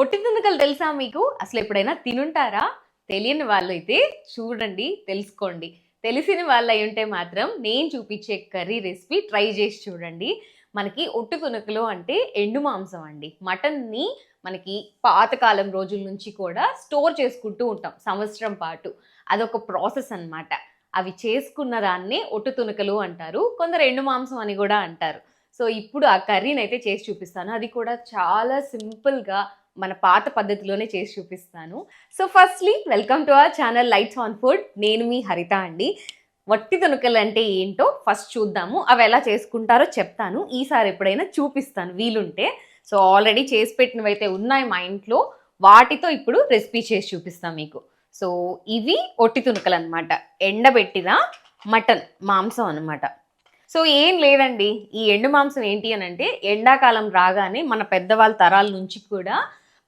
ఒట్టి తునకలు తెలుసా మీకు? అసలు ఎప్పుడైనా తినుంటారా? తెలియని వాళ్ళు అయితే చూడండి తెలుసుకోండి. తెలిసిన వాళ్ళు అయి ఉంటే మాత్రం నేను చూపించే కర్రీ రెసిపీ ట్రై చేసి చూడండి. మనకి ఒట్టు తునకలు అంటే ఎండు మాంసం అండి. మటన్ని మనకి పాతకాలం రోజుల నుంచి కూడా స్టోర్ చేసుకుంటూ ఉంటాం సంవత్సరం పాటు. అదొక ప్రాసెస్ అన్నమాట. అవి చేసుకున్న దాన్నే ఒట్టు తునకలు అంటారు కొందరు ఎండు మాంసం అని కూడా అంటారు. సో ఇప్పుడు ఆ కర్రీని అయితే చేసి చూపిస్తాను. అది కూడా చాలా సింపుల్గా మన పాత పద్ధతిలోనే చేసి చూపిస్తాను. So firstly welcome to our channel lights on food నేను మీ హరిత అండి. వట్టి తునకలు అంటే ఏంటో ఫస్ట్ చూద్దాము. అవి ఎలా చేసుకుంటారో చెప్తాను. ఈసారి ఎప్పుడైనా చూపిస్తాను. వీలుంటే. సో ఆల్రెడీ చేసి పెట్టినవి అయితే ఉన్నాయి మా ఇంట్లో. వాటితో ఇప్పుడు రెసిపీ చేసి చూపిస్తాను మీకు. సో ఇవి ఒట్టి తునకలు అనమాట ఎండబెట్టిన మటన్ మాంసం అనమాట సో ఏం లేదండి. ఈ ఎండు మాంసం ఏంటి అని అంటే ఎండాకాలం రాగానే మన పెద్దవాళ్ళ తరాల నుంచి కూడా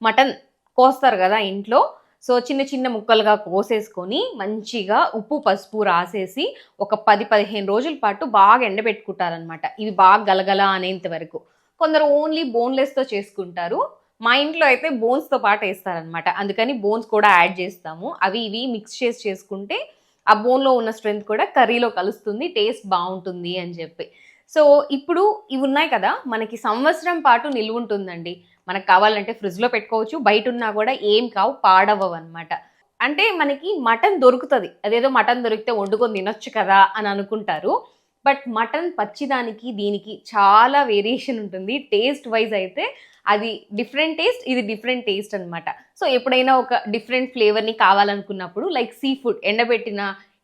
మటన్ కోస్తారు కదా ఇంట్లో. సో చిన్న చిన్న ముక్కలుగా కోసేసుకొని మంచిగా ఉప్పు పసుపు రాసేసి ఒక పది పదిహేను రోజుల పాటు బాగా ఎండబెట్టుకుంటారనమాట ఇవి బాగా గలగల అనేంత వరకు. కొందరు ఓన్లీ బోన్లెస్తో చేసుకుంటారు. మా ఇంట్లో అయితే బోన్స్తో పాటు వేస్తారనమాట అందుకని బోన్స్ కూడా యాడ్ చేస్తాము. అవి ఇవి మిక్స్ చేసి చేసుకుంటే ఆ బోన్లో ఉన్న స్ట్రెంత్ కూడా కర్రీలో కలుస్తుంది టేస్ట్ బాగుంటుంది అని చెప్పి. సో ఇప్పుడు ఇవి ఉన్నాయి కదా మనకి సంవత్సరం పాటు నిల్వ ఉంటుందండి మనకు కావాలంటే ఫ్రిడ్జ్లో పెట్టుకోవచ్చు. బయట ఉన్నా కూడా ఏం కావు పాడవవు అనమాట అంటే మనకి మటన్ దొరుకుతుంది. అదేదో మటన్ దొరికితే వండుకొని తినొచ్చు కదా అని అనుకుంటారు. బట్ మటన్ పచ్చిదానికి దీనికి చాలా వేరియేషన్ ఉంటుంది. టేస్ట్ వైజ్ అయితే అది డిఫరెంట్ టేస్ట్ ఇది డిఫరెంట్ టేస్ట్ అనమాట సో ఎప్పుడైనా ఒక డిఫరెంట్ ఫ్లేవర్ని కావాలనుకున్నప్పుడు లైక్ సీ ఫుడ్ ఎండబెట్టిన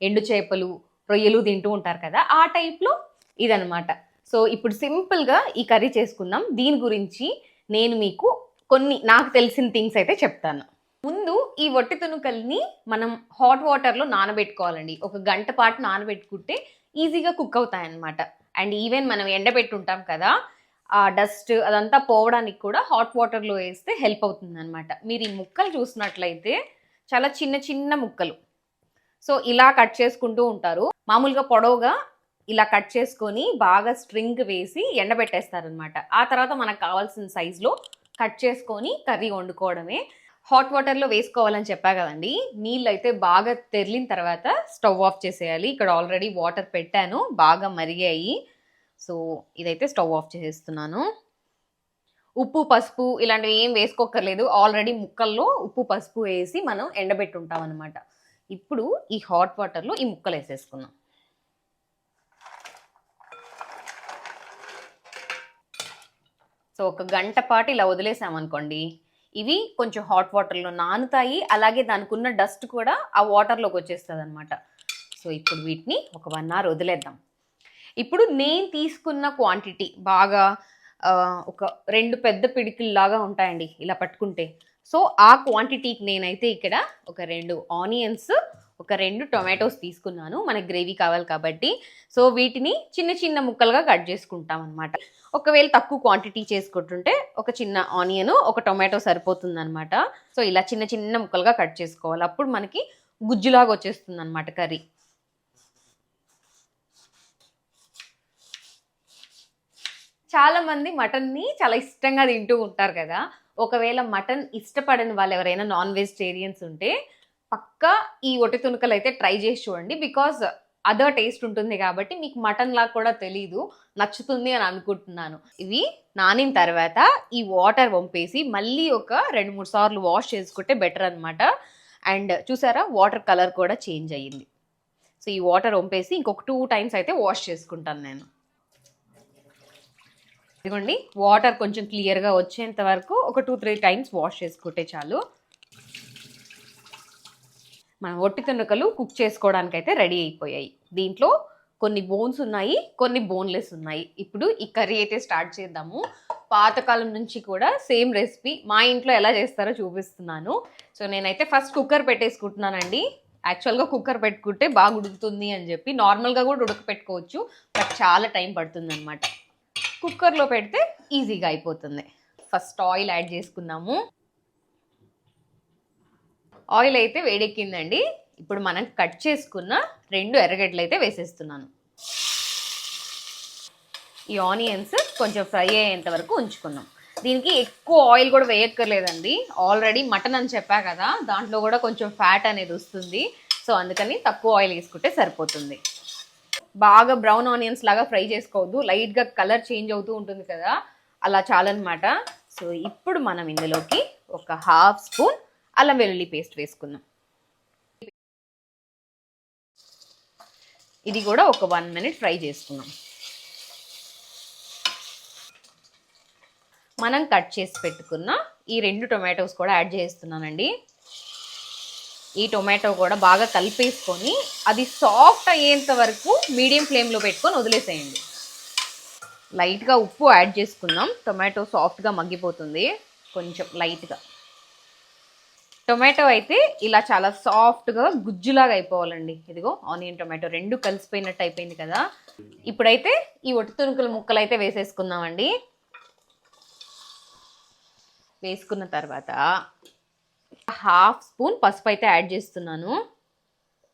ఎండు చేపలు రొయ్యలు తింటూ ఉంటారు కదా ఆ టైప్లో ఇదనమాట సో ఇప్పుడు సింపుల్గా ఈ కర్రీ చేసుకుందాం. దీని గురించి నేను మీకు కొన్ని నాకు తెలిసిన థింగ్స్ అయితే చెప్తాను. ముందు ఈ వట్టి తునుకల్ని మనం హాట్ వాటర్లో నానబెట్టుకోవాలండి. ఒక గంట పాటు నానబెట్టుకుంటే ఈజీగా కుక్ అవుతాయి అన్నమాట అండ్ ఈవెన్ మనం ఎండబెట్టుంటాం కదా ఆ డస్ట్ అదంతా పోవడానికి కూడా హాట్ వాటర్లో వేస్తే హెల్ప్ అవుతుంది అనమాట మీరు ఈ ముక్కలు చూసినట్లయితే చాలా చిన్న చిన్న ముక్కలు. సో ఇలా కట్ చేసుకుంటూ ఉంటారు. మామూలుగా పొడవుగా ఇలా కట్ చేసుకొని బాగా స్ట్రింగ్ వేసి ఎండబెట్టేస్తారనమాట. ఆ తర్వాత మనకు కావాల్సిన సైజులో కట్ చేసుకొని కర్రీ వండుకోవడమే. హాట్ వాటర్లో వేసుకోవాలని చెప్పా కదండి. నీళ్ళు అయితే బాగా తెరిలిన తర్వాత స్టవ్ ఆఫ్ చేసేయాలి. ఇక్కడ ఆల్రెడీ వాటర్ పెట్టాను. బాగా మరిగాయి. సో ఇదైతే స్టవ్ ఆఫ్ చేసేస్తున్నాను. ఉప్పు పసుపు ఇలాంటివి ఏం వేసుకోక్కర్లేదు. ఆల్రెడీ ముక్కల్లో ఉప్పు పసుపు వేసి మనం ఎండబెట్టుంటాం అనమాట ఇప్పుడు ఈ హాట్ వాటర్లో ఈ ముక్కలు వేసేసుకున్నాం సో ఒక గంట పాటు ఇలా వదిలేసామనుకోండి ఇవి కొంచెం హాట్ వాటర్లో నానుతాయి అలాగే దానికి ఉన్న డస్ట్ కూడా ఆ వాటర్లోకి వచ్చేస్తుంది అనమాట సో ఇప్పుడు వీటిని ఒక వన్ అవర్ వదిలేద్దాం. ఇప్పుడు నేను తీసుకున్న క్వాంటిటీ బాగా ఒక రెండు పెద్ద పిడికిల్లాగా ఉంటాయండి ఇలా పట్టుకుంటే. సో ఆ క్వాంటిటీకి నేనైతే ఇక్కడ ఒక రెండు ఆనియన్స్ ఒక రెండు టొమాటోస్ తీసుకున్నాను. మనకి గ్రేవీ కావాలి కాబట్టి. సో వీటిని చిన్న చిన్న ముక్కలుగా కట్ చేసుకుంటాం అనమాట ఒకవేళ తక్కువ క్వాంటిటీ చేసుకుంటుంటే ఒక చిన్న ఆనియన్ ఒక టొమాటో సరిపోతుంది అనమాట సో ఇలా చిన్న చిన్న ముక్కలుగా కట్ చేసుకోవాలి. అప్పుడు మనకి గుజ్జులాగా వచ్చేస్తుంది అనమాట కర్రీ. చాలామంది మటన్ని చాలా ఇష్టంగా తింటూ ఉంటారు కదా. ఒకవేళ మటన్ ఇష్టపడని వాళ్ళు ఎవరైనా నాన్ వెజిటేరియన్స్ ఉంటే పక్కా ఈ ఒట్టి తునుకలు అయితే ట్రై చేసి చూడండి. బికాజ్ అదర్ టేస్ట్ ఉంటుంది కాబట్టి మీకు మటన్ లాగా కూడా తెలీదు నచ్చుతుంది అని అనుకుంటున్నాను. ఇవి నానిన తర్వాత ఈ వాటర్ పంపేసి మళ్ళీ ఒక రెండు మూడు సార్లు వాష్ చేసుకుంటే బెటర్ అనమాట అండ్ చూసారా వాటర్ కలర్ కూడా చేంజ్ అయ్యింది. సో ఈ వాటర్ వంపేసి ఇంకొక టూ టైమ్స్ అయితే వాష్ చేసుకుంటాను నేను. ఇదిగోండి వాటర్ కొంచెం క్లియర్గా వచ్చేంత వరకు ఒక టూ త్రీ టైమ్స్ వాష్ చేసుకుంటే చాలు. మన ఒట్టి తునకలు కుక్ చేసుకోవడానికి అయితే రెడీ అయిపోయాయి. దీంట్లో కొన్ని బోన్స్ ఉన్నాయి కొన్ని బోన్లెస్ ఉన్నాయి. ఇప్పుడు ఈ కర్రీ అయితే స్టార్ట్ చేద్దాము. పాతకాలం నుంచి కూడా సేమ్ రెసిపీ మా ఇంట్లో ఎలా చేస్తారో చూపిస్తున్నాను. సో నేనైతే ఫస్ట్ కుక్కర్ పెట్టేసుకుంటున్నానండి. యాక్చువల్గా కుక్కర్ పెట్టుకుంటే బాగా ఉడుకుతుంది అని చెప్పి నార్మల్గా కూడా ఉడకపెట్టుకోవచ్చు. బట్ చాలా టైం పడుతుంది అనమాట కుక్కర్లో పెడితే ఈజీగా అయిపోతుంది. ఫస్ట్ ఆయిల్ యాడ్ చేసుకుందాము. ఆయిల్ అయితే వేడెక్కిందండి. ఇప్పుడు మనం కట్ చేసుకున్న రెండు ఎర్రగడ్డలు అయితే వేసేస్తున్నాను. ఈ ఆనియన్స్ కొంచెం ఫ్రై అయ్యేంత వరకు ఉంచుకుందాం దీనికి ఎక్కువ ఆయిల్ కూడా వేయక్కర్లేదండి. ఆల్రెడీ మటన్ అని చెప్పా కదా దాంట్లో కూడా కొంచెం ఫ్యాట్ అనేది వస్తుంది. సో అందుకని తక్కువ ఆయిల్ వేసుకుంటే సరిపోతుంది. బాగా బ్రౌన్ ఆనియన్స్ లాగా ఫ్రై చేసుకోవద్దు. లైట్గా కలర్ చేంజ్ అవుతూ ఉంటుంది కదా. అలా చాలన్నమాట. సో ఇప్పుడు మనం ఇందులోకి ఒక హాఫ్ స్పూన్ అల్లం వెల్లుల్లి పేస్ట్ వేసుకుందాం. ఇది కూడా ఒక వన్ మినిట్ ఫ్రై చేసుకుందాం. మనం కట్ చేసి పెట్టుకున్న ఈ రెండు టొమాటోస్ కూడా యాడ్ చేస్తున్నానండి. ఈ టొమాటో కూడా బాగా కలిపేసుకొని అది సాఫ్ట్ అయ్యేంత వరకు మీడియం ఫ్లేమ్లో పెట్టుకొని వదిలేసేయండి. లైట్గా ఉప్పు యాడ్ చేసుకుందాం. టొమాటో సాఫ్ట్గా మగ్గిపోతుంది. కొంచెం లైట్గా. టొమాటో అయితే ఇలా చాలా సాఫ్ట్గా గుజ్జులాగా అయిపోవాలండి. ఇదిగో ఆనియన్ టొమాటో రెండు కలిసిపోయినట్టు అయిపోయింది కదా. ఇప్పుడైతే ఈ ఒట్టి తునుకుల ముక్కలు అయితే వేసేసుకుందామండి. వేసుకున్న తర్వాత హాఫ్ స్పూన్ పసుపు అయితే యాడ్ చేస్తున్నాను.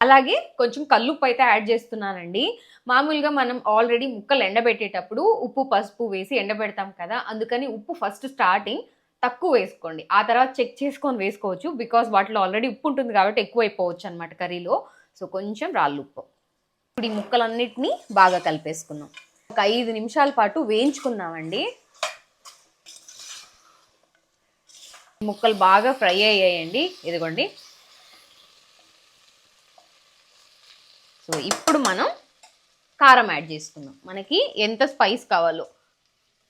అలాగే కొంచెం కల్లుప్పు అయితే యాడ్ చేస్తున్నానండి. మామూలుగా మనం ఆల్రెడీ ముక్కలు ఎండబెట్టేటప్పుడు ఉప్పు పసుపు వేసి ఎండబెడతాం కదా అందుకని ఉప్పు ఫస్ట్ స్టార్టింగ్ తక్కువ వేసుకోండి. ఆ తర్వాత చెక్ చేసుకొని వేసుకోవచ్చు బికాస్ వాటిలో ఆల్రెడీ ఉప్పు ఉంటుంది కాబట్టి ఎక్కువ అయిపోవచ్చు అనమాట కర్రీలో. సో కొంచెం రాళ్ళు ఉప్పు. ఇప్పుడు ఈ ముక్కలన్నిటినీ బాగా కలిపేసుకున్నాం ఒక ఐదు నిమిషాల పాటు వేయించుకున్నామండి ముక్కలు బాగా ఫ్రై అయ్యాయండి. ఇదిగోండి. సో ఇప్పుడు మనం కారం యాడ్ చేసుకుందాం. మనకి ఎంత స్పైస్ కావాలో.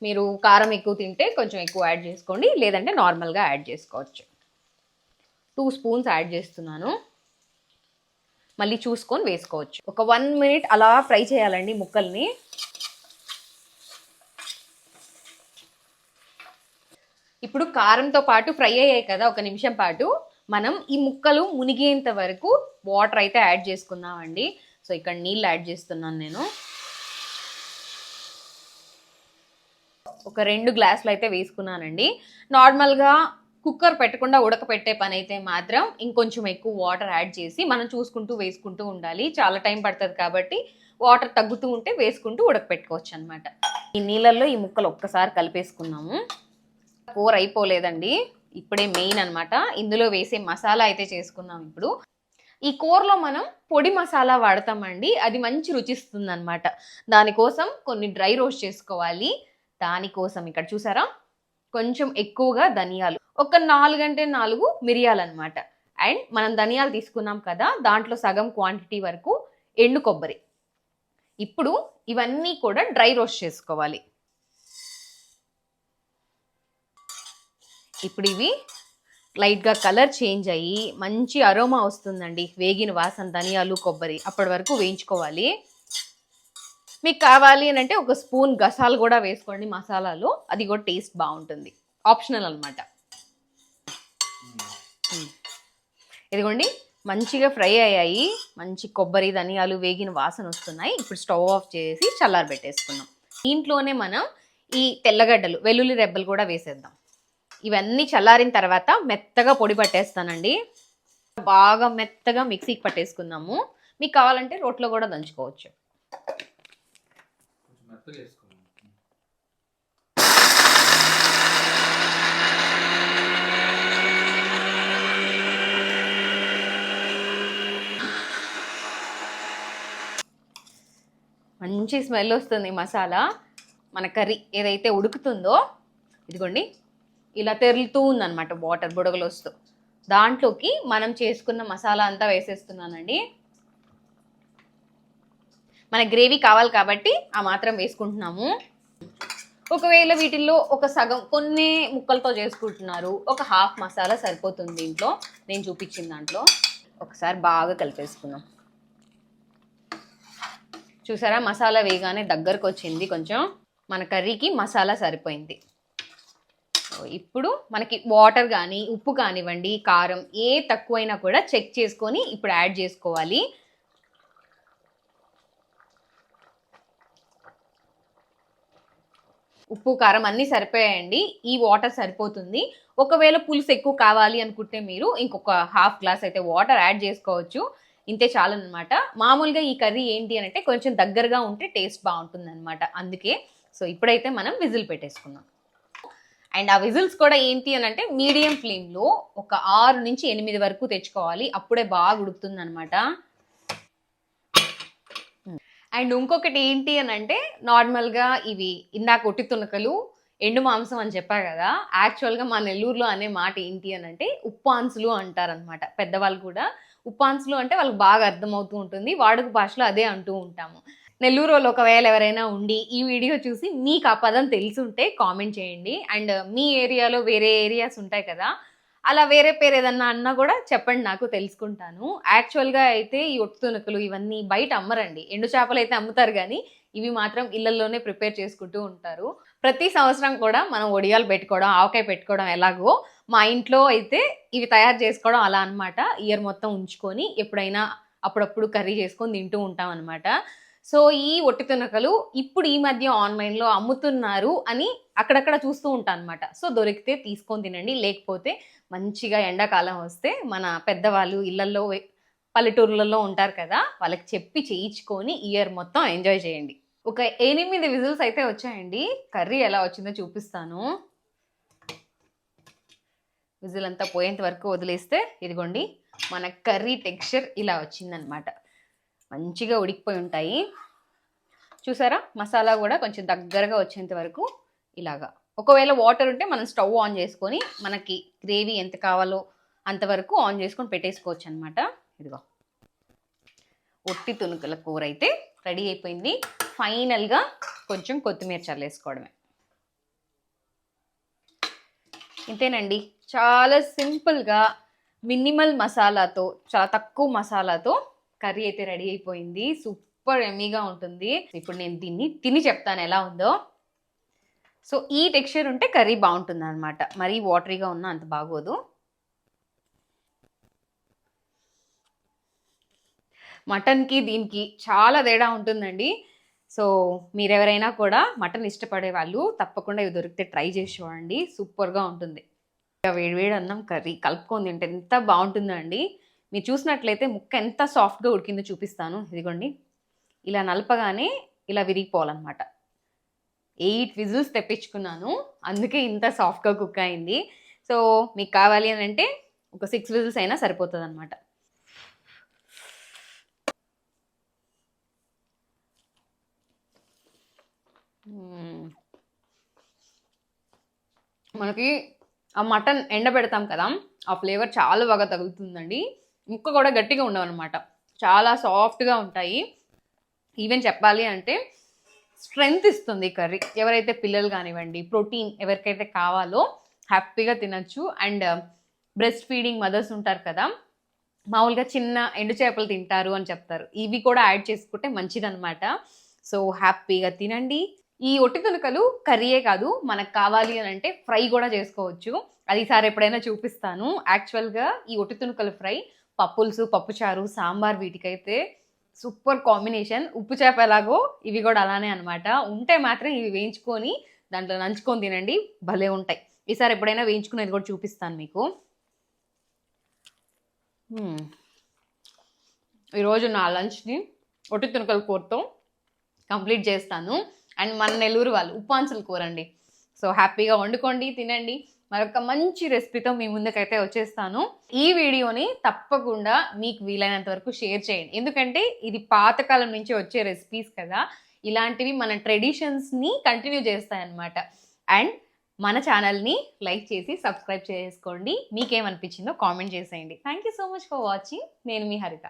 మీరు కారం ఎక్కువ తింటే కొంచెం ఎక్కువ యాడ్ చేసుకోండి. లేదంటే నార్మల్గా యాడ్ చేసుకోవచ్చు. టూ స్పూన్స్ యాడ్ చేస్తున్నాను. మళ్ళీ చూసుకొని వేసుకోవచ్చు. ఒక వన్ మినిట్ అలా ఫ్రై చేయాలండి ముక్కల్ని. ఇప్పుడు కారంతో పాటు ఫ్రై అయ్యాయి కదా ఒక నిమిషం పాటు. మనం ఈ ముక్కలు మునిగేంత వరకు వాటర్ అయితే యాడ్ చేసుకుందామండి. సో ఇక్కడ నీళ్ళు యాడ్ చేస్తున్నాను నేను. ఒక రెండు గ్లాసులు అయితే వేసుకున్నానండి. నార్మల్గా కుక్కర్ పెట్టకుండా ఉడకపెట్టే పని అయితే మాత్రం ఇంకొంచెం ఎక్కువ వాటర్ యాడ్ చేసి మనం చూసుకుంటూ వేసుకుంటూ ఉండాలి. చాలా టైం పడుతుంది కాబట్టి వాటర్ తగ్గుతూ ఉంటే వేసుకుంటూ ఉడకపెట్టుకోవచ్చు అనమాట ఈ నీళ్ళల్లో ఈ ముక్కలు ఒక్కసారి కలిపేసుకున్నాము కూర అయిపోలేదండి. ఇప్పుడే మెయిన్ అన్నమాట. ఇందులో వేసే మసాలా అయితే చేసుకుందాం ఇప్పుడు. ఈ కూరలో మనం పొడి మసాలా వాడతామండి. అది మంచి రుచిస్తుంది అనమాట దానికోసం కొన్ని డ్రై రోస్ట్ చేసుకోవాలి. దానికోసం ఇక్కడ చూసారా? కొంచెం ఎక్కువగా ధనియాలు. ఒక నాలుగంటే నాలుగు మిరియాలు అనమాట అండ్ మనం ధనియాలు తీసుకున్నాం కదా దాంట్లో సగం క్వాంటిటీ వరకు ఎండు కొబ్బరి. ఇప్పుడు ఇవన్నీ కూడా డ్రై రోస్ట్ చేసుకోవాలి. ఇప్పుడు ఇవి లైట్గా కలర్ చేంజ్ అయ్యి మంచి అరోమా వస్తుందండి. వేగిన వాసన ధనియాలు కొబ్బరి అప్పటి వరకు వేయించుకోవాలి. మీకు కావాలి అని అంటే ఒక స్పూన్ గసాలు కూడా వేసుకోండి మసాలాలు. అది కూడా టేస్ట్ బాగుంటుంది. ఆప్షనల్ అనమాట ఇదిగోండి మంచిగా ఫ్రై అయ్యాయి. మంచి కొబ్బరి ధనియాలు వేగిన వాసన వస్తున్నాయి. ఇప్పుడు స్టవ్ ఆఫ్ చేసి చల్లారబెట్టేసుకున్నాం. దీంట్లోనే మనం ఈ తెల్లగడ్డలు వెల్లుల్లి రెబ్బలు కూడా వేసేద్దాం. ఇవన్నీ చల్లారిన తర్వాత మెత్తగా పొడి పట్టేస్తానండి. బాగా మెత్తగా మిక్సీకి పట్టేసుకుందాము. మీకు కావాలంటే రోట్లో కూడా దంచుకోవచ్చు. మంచి స్మెల్ వస్తుంది మసాలా. మన కర్రీ ఏదైతే ఉడుకుతుందో ఇదిగోండి ఇలా తెరులుతూ ఉందన్నమాట వాటర్ బుడగలు వస్తూ దాంట్లోకి మనం చేసుకున్న మసాలా అంతా వేసేస్తున్నానండి. మన గ్రేవీ కావాలి కాబట్టి ఆ మాత్రం వేసుకుంటున్నాము. ఒకవేళ వీటిల్లో ఒక సగం కొన్ని ముక్కలతో చేసుకుంటున్నారు. ఒక హాఫ్ మసాలా సరిపోతుంది దీంట్లో. నేను చూపించిన దాంట్లో. ఒకసారి బాగా కలిపేసుకున్నాం చూసారా? మసాలా వేయగానే దగ్గరకు వచ్చింది కొంచెం. మన కర్రీకి మసాలా సరిపోయింది. ఇప్పుడు మనకి వాటర్ కానీ ఉప్పు కానివ్వండి కారం ఏ తక్కువైనా కూడా చెక్ చేసుకొని ఇప్పుడు యాడ్ చేసుకోవాలి. ఉప్పు కారం అన్నీ సరిపోయాయండి. ఈ వాటర్ సరిపోతుంది. ఒకవేళ పులుసు ఎక్కువ కావాలి అనుకుంటే మీరు ఇంకొక హాఫ్ గ్లాస్ అయితే వాటర్ యాడ్ చేసుకోవచ్చు. ఇంతే చాలు అనమాట మామూలుగా ఈ కర్రీ ఏంటి అంటే కొంచెం దగ్గరగా ఉంటే టేస్ట్ బాగుంటుంది అనమాట అందుకే సో ఇప్పుడైతే మనం విజిల్ పెట్టేసుకుందాం. అండ్ ఆ విజిల్స్ కూడా ఏంటి అని అంటే మీడియం ఫ్లేమ్లో ఒక ఆరు నుంచి ఎనిమిది వరకు తెచ్చుకోవాలి. అప్పుడే బాగా ఉడుకుతుంది అనమాట అండ్ ఇంకొకటి ఏంటి అని అంటే నార్మల్గా ఇవి ఇందాక ఒట్టి తునకలు ఎండు మాంసం అని చెప్పా కదా యాక్చువల్గా మా నెల్లూరులో అనే మాట ఏంటి అని అంటే ఉప్పాన్సులు అంటారనమాట పెద్దవాళ్ళు కూడా ఉప్పాన్సులు అంటే వాళ్ళకి బాగా అర్థమవుతూ ఉంటుంది. వాడుక భాషలో అదే అంటూ ఉంటాము. నెల్లూరు వాళ్ళు ఒకవేళ ఎవరైనా ఉండి ఈ వీడియో చూసి మీకు ఆ పదం తెలుసుంటే కామెంట్ చేయండి. అండ్ మీ ఏరియాలో వేరే ఏరియాస్ ఉంటాయి కదా అలా వేరే పేరు ఏదన్నా అన్నా కూడా చెప్పండి నాకు తెలుసుకుంటాను. యాక్చువల్గా అయితే ఈ ఒట్టుతునకలు ఇవన్నీ బయట అమ్మరండి. ఎండు చేపలు అయితే అమ్ముతారు కానీ ఇవి మాత్రం ఇళ్ళలోనే ప్రిపేర్ చేసుకుంటూ ఉంటారు. ప్రతి సంవత్సరం కూడా మనం ఒడియాలు పెట్టుకోవడం ఆవకాయ పెట్టుకోవడం ఎలాగో మా ఇంట్లో అయితే ఇవి తయారు చేసుకోవడం అలా అనమాట ఇయర్ మొత్తం ఉంచుకొని ఎప్పుడైనా అప్పుడప్పుడు కర్రీ చేసుకొని తింటూ ఉంటాం అనమాట సో ఈ ఒట్టి తునకలు ఇప్పుడు ఈ మధ్య ఆన్లైన్లో అమ్ముతున్నారు అని అక్కడక్కడ చూస్తూ ఉంటాను అనమాట సో దొరికితే తీసుకొని తినండి లేకపోతే మంచిగా ఎండాకాలం వస్తే మన పెద్దవాళ్ళు ఇళ్ళలో పల్లెటూర్లలో ఉంటారు కదా వాళ్ళకి చెప్పి చేయించుకొని ఇయర్ మొత్తం ఎంజాయ్ చేయండి. ఒక ఎనిమిది విజిల్స్ అయితే వచ్చాయండి. కర్రీ ఎలా వచ్చిందో చూపిస్తాను. విజిల్ అంతా పోయేంత వరకు వదిలేస్తే ఇదిగోండి మన కర్రీ టెక్స్చర్ ఇలా వచ్చిందనమాట. మంచిగా ఉడికిపోయి ఉంటాయి. చూసారా? మసాలా కూడా కొంచెం దగ్గరగా వచ్చేంత వరకు ఇలాగా. ఒకవేళ వాటర్ ఉంటే మనం స్టవ్ ఆన్ చేసుకొని మనకి గ్రేవీ ఎంత కావాలో అంతవరకు ఆన్ చేసుకొని పెట్టేసుకోవచ్చు అనమాట ఇదిగో. ఒట్టి తునుకల కూర అయితే రెడీ అయిపోయింది. ఫైనల్గా కొంచెం కొత్తిమీర చల్లేసుకోవడమే. ఇంతేనండి. చాలా సింపుల్గా మినిమల్ మసాలాతో చాలా తక్కువ మసాలాతో కర్రీ అయితే రెడీ అయిపోయింది. సూపర్ ఎమ్మీగా ఉంటుంది. ఇప్పుడు నేను దీన్ని తిని చెప్తాను ఎలా ఉందో. సో ఈ టెక్స్చర్ ఉంటే కర్రీ బాగుంటుంది అనమాట మరీ వాటరీగా ఉన్నా అంత బాగోదు. మటన్కి దీనికి చాలా తేడా ఉంటుందండి. సో మీరెవరైనా కూడా మటన్ ఇష్టపడే వాళ్ళు తప్పకుండా ఇవి దొరికితే ట్రై చేసి చూడండి. సూపర్గా ఉంటుంది. వేడివేడి అన్నం కర్రీ కలుపుకొని తింటే ఎంత బాగుంటుందండి. మీరు చూసినట్లయితే ముక్క ఎంత సాఫ్ట్గా ఉడికిందో చూపిస్తాను. ఇదిగోండి. ఇలా నలపగానే ఇలా విరిగిపోవాలన్నమాట. ఎయిట్ విజిల్స్ తెప్పించుకున్నాను. అందుకే ఇంత సాఫ్ట్గా కుక్ అయింది. సో మీకు కావాలి అని అంటే ఒక సిక్స్ విజిల్స్ అయినా సరిపోతుంది అనమాట hmm. మనకి ఆ మటన్ ఎండబెడతాం కదా ఆ ఫ్లేవర్ చాలా బాగా తగులుతుందండి. ముక్క కూడా గట్టిగా ఉండవన్నమాట. చాలా సాఫ్ట్గా ఉంటాయి. ఈవెన్ చెప్పాలి అంటే స్ట్రెంగ్త్ ఇస్తుంది కర్రీ. ఎవరైతే పిల్లలు కానివ్వండి ప్రోటీన్ ఎవరికైతే కావాలో హ్యాపీగా తినచ్చు. అండ్ బ్రెస్ట్ ఫీడింగ్ మదర్స్ ఉంటారు కదా మామూలుగా చిన్న ఎండు చేపలు తింటారు అని చెప్తారు. ఇవి కూడా యాడ్ చేసుకుంటే మంచిదన్నమాట. సో హ్యాపీగా తినండి. ఈ ఒట్టి తునకలు కర్రీయే కాదు మనకు కావాలి అని అంటే ఫ్రై కూడా చేసుకోవచ్చు. అది ఈసారి ఎప్పుడైనా చూపిస్తాను. యాక్చువల్గా ఈ ఒట్టి తునకలు ఫ్రై పప్పులుసు పప్పుచారు సాంబార్ వీటికైతే సూపర్ కాంబినేషన్. ఉప్పు చేప ఎలాగో ఇవి కూడా అలానే అనమాట ఉంటే మాత్రం ఇవి వేయించుకొని దాంట్లో నంచుకొని తినండి. భలే ఉంటాయి. ఈసారి ఎప్పుడైనా వేయించుకునేది కూడా చూపిస్తాను మీకు. ఈరోజు నా లంచ్ని ఒట్టి తునకల కూరతో కంప్లీట్ చేస్తాను. అండ్ మన నెల్లూరు వాళ్ళు ఉప్పాన్సుల కూర అండి సో హ్యాపీగా వండుకోండి తినండి. మరొక మంచి రెసిపీతో మీ ముందుకైతే వచ్చేస్తాను. ఈ వీడియోని తప్పకుండా మీకు వీలైనంత వరకు షేర్ చేయండి. ఎందుకంటే ఇది పాతకాలం నుంచి వచ్చే రెసిపీస్ కదా. ఇలాంటివి మన ట్రెడిషన్స్ని కంటిన్యూ చేస్తాయన్నమాట. అండ్ మన ఛానల్ని లైక్ చేసి సబ్స్క్రైబ్ చేసుకోండి. మీకేమనిపించిందో కామెంట్ చేసేయండి. Thank you so much for watching నేను మీ హరిత.